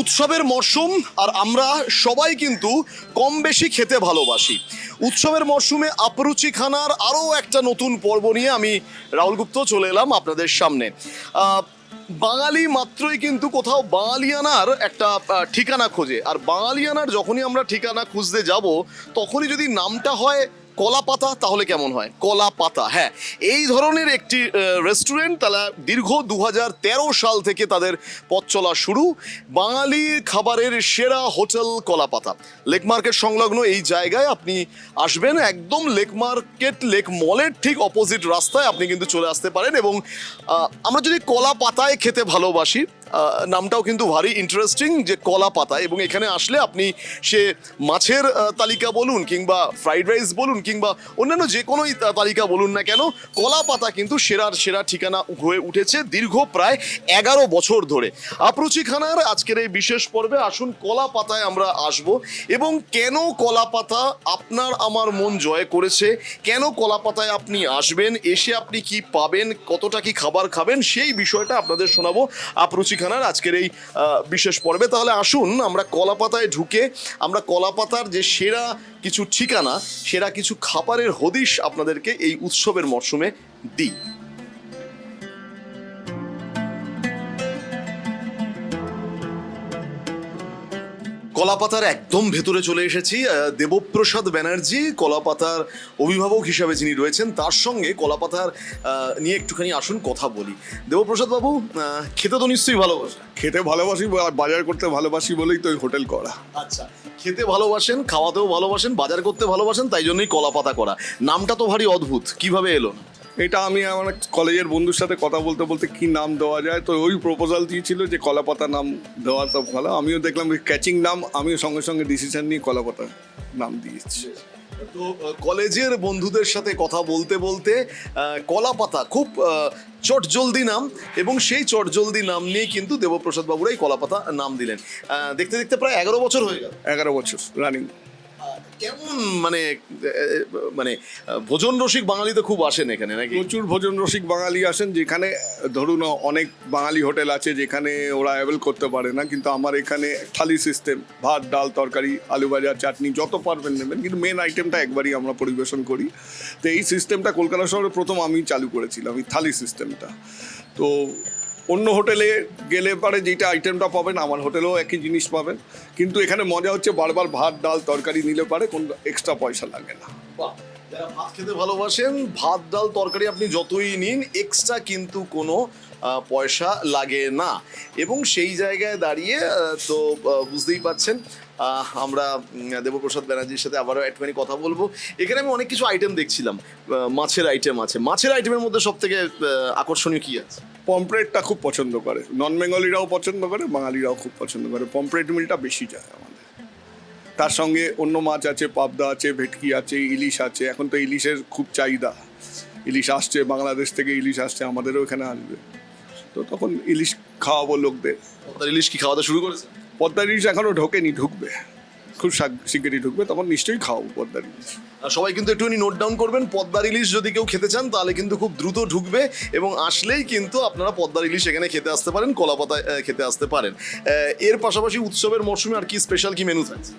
উৎসবের মরশুম আর আমরা সবাই কিন্তু কম বেশি খেতে ভালোবাসি। উৎসবের মরশুমে আপরুচি খানার আরও একটা নতুন পর্ব নিয়ে আমি রাহুল গুপ্ত চলে এলাম আপনাদের সামনে। বাঙালি মাত্রই কিন্তু কোথাও বাঙালিয়ানার একটা ঠিকানা খোঁজে। আর বাঙালিয়ানার যখনই আমরা ঠিকানা খুঁজতে যাব, তখনই যদি নামটা হয় কলা পাতা, তাহলে কেমন হয়? কলা পাতা হ্যাঁ। এই ধরনের একটি রেস্টুরেন্ট তারা দীর্ঘ দু হাজার তেরো সাল থেকে তাদের পথ চলা শুরু। বাঙালি খাবারের সেরা হোটেল কলা পাতা। লেক মার্কেট সংলগ্ন এই জায়গায় আপনি আসবেন, একদম লেক মার্কেট লেক মলের ঠিক অপোজিট রাস্তায় আপনি কিন্তু চলে আসতে পারেন এবং আমরা যদি কলা পাতায় খেতে ভালোবাসি নামটাও কিন্তু ভারী ইন্টারেস্টিং যে কলা পাতা। এবং এখানে আসলে আপনি সে মাছের তালিকা বলুন কিংবা ফ্রাইড রাইস বলুন কিংবা অন্যান্য যে কোনোই তালিকা বলুন না কেন, কলা পাতা কিন্তু সেরার, সেরা ঠিকানা হয়ে উঠেছে দীর্ঘ প্রায় এগারো বছর ধরে। আপরুচি খানার আজকের এই বিশেষ পর্বে আসুন কলা পাতায় আমরা আসব। এবং কেন কলা পাতা আপনার আমার মন জয় করেছে? কেন কলা পাতায় আপনি আসবেন? এসে আপনি কি পাবেন? কতটা কি খাবার খাবেন? সেই বিষয়টা আপনাদের শোনাবো আপরুচি খানার আজকের এই বিশেষ পর্বে। তাহলে আসুন, আমরা কলাপাতায় ঢুকে, আমরা কলাপাতার যে সেরা কিছু ঠিকানা, সেরা কিছু খাবারের হদিশ আপনাদেরকে এই উৎসবের মরশুমে দিই। কলাপাতার একদম ভেতরে চলে এসেছি দেবপ্রসাদ ব্যানার্জি কলাপাতার অভিভাবক হিসাবে যিনি রয়েছেন তার সঙ্গে কলাপাতার নিয়ে একটুখানি আসুন কথা বলি। দেবপ্রসাদ বাবু খেতে তো নিশ্চয়ই ভালোবাসেন। খেতে ভালোবাসি বাজার করতে ভালোবাসি বলেই তো হোটেল করা। আচ্ছা খেতে ভালোবাসেন খাওয়াতেও ভালোবাসেন বাজার করতে ভালোবাসেন তাই জন্যই কলাপাতা করা। নামটা তো ভারী অদ্ভুত কীভাবে এলো এটা আমি আমার কলেজের বন্ধুর সাথে কথা বলতে বলতে কি নাম দেওয়া যায় তো ওই প্রপোজাল দিয়েছিল যে কলাপাতা নাম দেওয়া তো ভালো। আমিও দেখলাম ক্যাচিং নাম আমিও সঙ্গে সঙ্গে ডিসিশন নিয়ে কলাপাতা নাম দিয়েছি। তো কলেজের বন্ধুদের সাথে কথা বলতে বলতে কলাপাতা খুব চটজলদি নাম এবং সেই চটজলদি নাম নিয়ে কিন্তু দেবপ্রসাদ বাবুরাই কলাপাতা নাম দিলেন। দেখতে দেখতে প্রায় এগারো বছর হয়ে গেল। এগারো বছর রানিং কেমন মানে মানে ভোজন রসিক বাঙালি তো খুব আসেন এখানে নাকি? প্রচুর ভোজন রসিক বাঙালি আসেন, যেখানে, ধরুন, অনেক বাঙালি হোটেল আছে যেখানে ওরা অ্যাভেল করতে পারে না, কিন্তু আমার এখানে থালি সিস্টেম ভাত, ডাল, তরকারি, আলু ভাজা, চাটনি, যত পারবেন নেবেন, কিন্তু মেন আইটেমটা একবারই আমরা পরিবেশন করি। তো এই সিস্টেমটা কলকাতা শহরে প্রথম আমি চালু করেছিলাম, এই থালি সিস্টেমটা তো অন্য হোটেলে গেলে পারে যেটা আইটেমটা পাবেন, আমার হোটেলেও একই জিনিস পাবেন। কিন্তু এখানে মজা হচ্ছে বারবার ভাত, ডাল, তরকারি নিলে পারে, কোনো এক্সট্রা পয়সা লাগে না। যারা ভাত খেতে ভালোবাসেন, ভাত, ডাল, তরকারি আপনি যতই নিন এক্সট্রা কিন্তু কোনো পয়সা লাগে না। এবং সেই জায়গায় দাঁড়িয়ে তো বুঝতেই পাচ্ছেন আমরা দেবপ্রসাদ ব্যানার্জির সাথে আবারও একটুখানি কথা বলব। এখানে আমি অনেক কিছু আইটেম দেখছিলাম মাছের আইটেম আছে। মাছের আইটেমের মধ্যে সব থেকে আকর্ষণীয় কী আছে? পমপ্লেটটা খুব পছন্দ করে। নন বেঙ্গলিরাও পছন্দ করে বাঙালিরাও খুব পছন্দ করে। পমপ্লেট মিলটা বেশি যায় আমাদের। তার সঙ্গে অন্য মাছ আছে পাবদা আছে ভেটকি আছে ইলিশ আছে। এখন তো ইলিশের খুব চাহিদা। ইলিশ আসছে বাংলাদেশ থেকে ইলিশ আসছে আমাদেরও এখানে আসবে। তো তখন ইলিশ খাওয়াবো লোকদের। ইলিশ কি খাওয়াতে শুরু করেছে? পদ্মার ইলিশ এখনও ঢোকেনি ঢুকবে। খুব শিগগিরই ঢুকবে তখন নিশ্চয়ই খাও পদ্মার ইলিশ আর সবাই কিন্তু একটুখানি নোট ডাউন করবেন পদ্মার ইলিশ যদি কেউ খেতে চান তাহলে কিন্তু খুব দ্রুত ঢুকবে এবং আসলেই কিন্তু আপনারা পদ্মার ইলিশ এখানে খেতে আসতে পারেন কলাপাতায় আহ, খেতে আসতে পারেন। এর পাশাপাশি উৎসবের মরশুমে আর কি স্পেশাল কি মেনু থাকছে?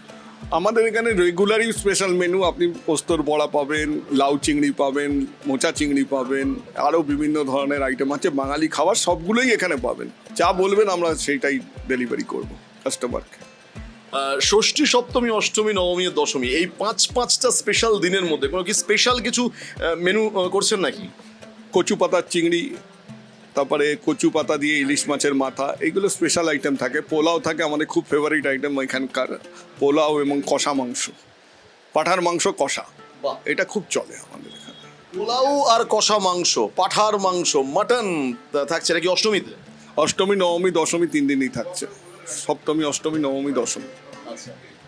আমাদের এখানে রেগুলারই স্পেশাল মেনু আপনি পোস্তর বড়া পাবেন লাউ চিংড়ি পাবেন মোচা চিংড়ি পাবেন আরও বিভিন্ন ধরনের আইটেম আছে বাঙালি খাবার সবগুলোই এখানে পাবেন। যা বলবেন আমরা সেইটাই ডেলিভারি করব কাস্টমারকে ষষ্ঠী সপ্তমী অষ্টমী নবমী দশমী এই পাঁচ পাঁচটা স্পেশাল দিনের মধ্যে কোনো কি স্পেশাল কিছু মেনু করছেন নাকি? কচু পাতার চিংড়ি তারপরে কচু পাতা দিয়ে ইলিশ মাছের মাথা এইগুলো স্পেশাল আইটেম থাকে। পোলাও থাকে আমাদের খুব ফেভারিট আইটেম এখানকার পোলাও এবং কষা মাংস। পাঠার মাংস কষা। এটা খুব চলে আমাদের এখানে। পোলাও আর কষা মাংস পাঠার মাংস মাটন থাকছে নাকি অষ্টমীতে? অষ্টমী নবমী দশমী তিন দিনই থাকছে। সপ্তমী অষ্টমী নবমী দশমী।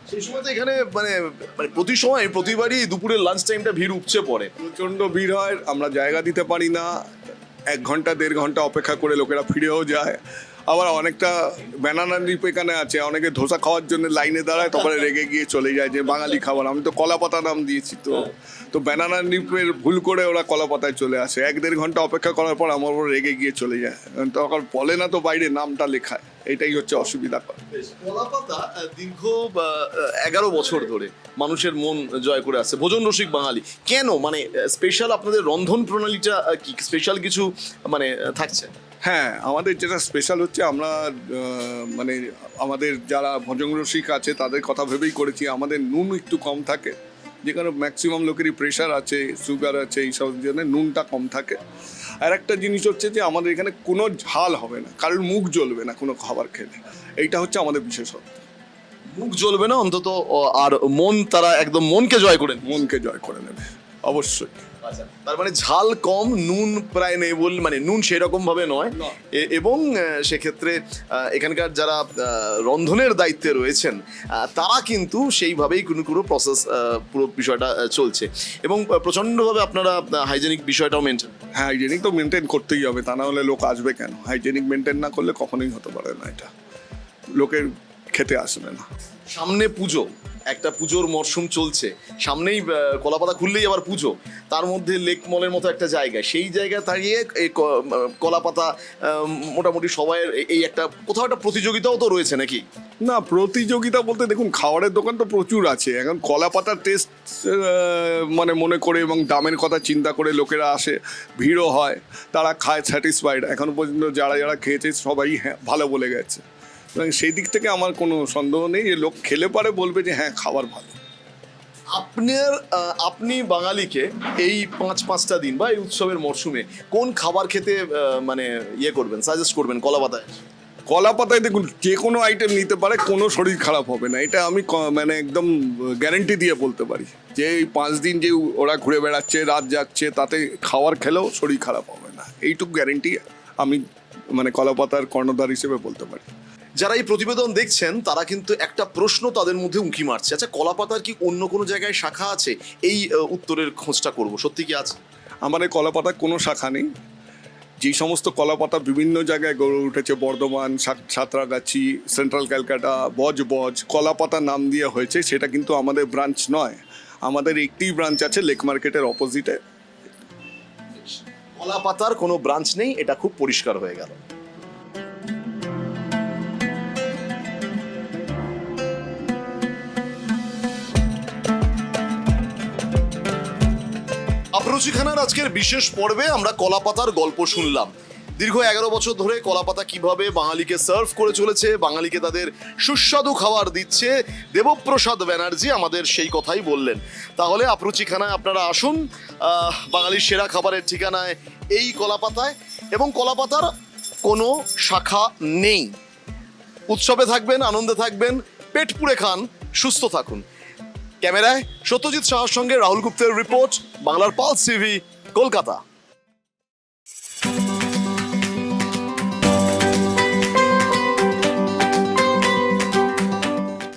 সেই সময় তো এখানে মানে মানে প্রতি সময়, প্রতিবারই দুপুরের লাঞ্চ টাইমটা ভিড় উপচে পড়ে। প্রচণ্ড ভিড় হয়, আমরা জায়গা দিতে পারি না। এক ঘণ্টা, দেড় ঘণ্টা অপেক্ষা করে লোকেরা ফিরেও যায়। আবার অনেকটা ব্যানানা লিপ এখানে আছে অনেকে ধোসা খাওয়ার জন্য লাইনে দাঁড়ায় তারপরে রেগে গিয়ে চলে যায় যে বাঙালি খাবার। আমি তো কলা পাতা নাম দিয়েছি তো। তো ব্যানানা নিপের ভুল করে ওরা কলা পাতায় চলে আসে। এক দেড় ঘণ্টা অপেক্ষা করার পর আমার ওপর রেগে গিয়ে চলে যায়। তখন বলে না তো বাইরে নামটা লেখায়। এটাই হচ্ছে অসুবিধা করে। কলাপাতা আহ, দীর্ঘ এগারো বছর ধরে মানুষের মন জয় করে আসছে। ভোজন রসিক বাঙালি। কেন? মানে স্পেশাল আপনাদের রন্ধন প্রণালীটা কি? স্পেশাল কিছু মানে থাকছে? হ্যাঁ আমাদের যেটা স্পেশাল হচ্ছে আমরা মানে আমাদের যারা ভজং রসিক আছে তাদের কথা ভেবেই করেছি। আমাদের নুন একটু কম থাকে যেখানে ম্যাক্সিমাম লোকেরই প্রেশার আছে সুগার আছে এইসব জন্য নুনটা কম থাকে। আর একটা জিনিস হচ্ছে যে আমাদের এখানে কোনো ঝাল হবে না কারোর মুখ জ্বলবে না কোনো খাবার খেলে। এইটা হচ্ছে আমাদের বিশেষত্ব। মুখ জ্বলবে না অন্তত আর মন তারা একদম মনকে জয় করে মনকে জয় করে নেবে। অবশ্যই। তার মানে ঝাল কম নুন প্রায় নেই বল মানে নুন সেরকম ভাবে নয়। এ- এবং সেক্ষেত্রে এখানকার যারা রন্ধনের দায়িত্বে রয়েছেন তারা কিন্তু সেইভাবেই কোনো কোনো প্রসেস পুরো বিষয়টা চলছে। এবং প্রচণ্ডভাবে আপনারা হাইজেনিক বিষয়টাও মেনটেন হ্যাঁ হাইজেনিক তো মেনটেন করতেই হবে তা না হলে লোক আসবে কেন? হাইজেনিক মেনটেন না করলে কখনোই হতে পারে না এটা। লোকের খেতে আসবে না। সামনে পুজো একটা পুজোর মরশুম চলছে। সামনেই কলাপাতা খুললেই আবার পুজো। তার মধ্যে লেক মলের মতো একটা জায়গা। সেই জায়গায় দাঁড়িয়ে এই কলাপাতা মোটামুটি সবাই এই একটা, কোথাও একটা প্রতিযোগিতাও তো রয়েছে নাকি? না, প্রতিযোগিতা বলতে দেখুন, খাবারের দোকান তো প্রচুর আছে। এখন কলাপাতার টেস্ট মানে মনে করে এবং দামের কথা চিন্তা করে লোকেরা আসে, ভিড়ও হয়। তারা খায় স্যাটিসফাইড এখন পর্যন্ত যারা যারা খেয়েছে, সবাই হ্যাঁ ভালো বলে গেছে। এবং সেই দিক থেকে আমার কোনো সন্দেহ নেই যে লোক খেলে পারে বলবে যে হ্যাঁ খাবার ভালো। আপনার আপনি বাঙালিকে এই পাঁচ পাঁচটা দিন বা এই উৎসবের মরশুমে কোন খাবার খেতে মানে ইয়ে করবেন সাজেস্ট করবেন কলাপাতায় কলা পাতায় দেখুন যে কোনো আইটেম নিতে পারে কোনো শরীর খারাপ হবে না। এটা আমি মানে একদম গ্যারেন্টি দিয়ে বলতে পারি। যে এই পাঁচ দিন যে ওরা ঘুরে বেড়াচ্ছে রাত যাচ্ছে তাতে খাবার খেলেও শরীর খারাপ হবে না। এইটুকু গ্যারেন্টি আমি মানে কলা পাতার কর্ণধার হিসেবে বলতে পারি। যারা এই প্রতিবেদন দেখছেন তারা কিন্তু একটা প্রশ্ন তাদের মধ্যে উঁকি মারছে। আচ্ছা কলাপাতার কি অন্য কোনো জায়গায় শাখা আছে? এই উত্তরের খোঁজটা করব। সত্যি কি আছে আমাদের কলা পাতার কোনো শাখা নেই। যেই সমস্ত কলাপাতা বিভিন্ন জায়গায় গড়ে উঠেছে বর্ধমান সাত- সাঁতরাগাছি সেন্ট্রাল ক্যালকাটা বজ বজ কলা পাতা নাম দিয়ে হয়েছে সেটা কিন্তু আমাদের ব্রাঞ্চ নয়। আমাদের একটি ব্রাঞ্চ আছে লেক মার্কেটের অপোজিটে। কলাপাতার কোনো ব্রাঞ্চ নেই এটা খুব পরিষ্কার হয়ে গেল। আপ্রুচিখানার আজকের বিশেষ পর্বে আমরা কলাপাতার গল্প শুনলাম। দীর্ঘ এগারো বছর ধরে কলাপাতা কীভাবে বাঙালিকে সার্ভ করে চলেছে, বাঙালিকে তাদের সুস্বাদু খাবার দিচ্ছে, দেবপ্রসাদ ব্যানার্জি আমাদের সেই কথাই বললেন। তাহলে আপ্রুচিখানায় আপনারা আসুন বাঙালির সেরা খাবারের ঠিকানায় এই কলাপাতায় এবং কলাপাতার কোনো শাখা নেই। উৎসবে থাকবেন, আনন্দে থাকবেন, পেট পুড়ে খান, সুস্থ থাকুন। ক্যামেরায় সত্যজিৎ সাহার সঙ্গে রাহুল গুপ্তের রিপোর্ট বাংলার পালস টিভি কলকাতা।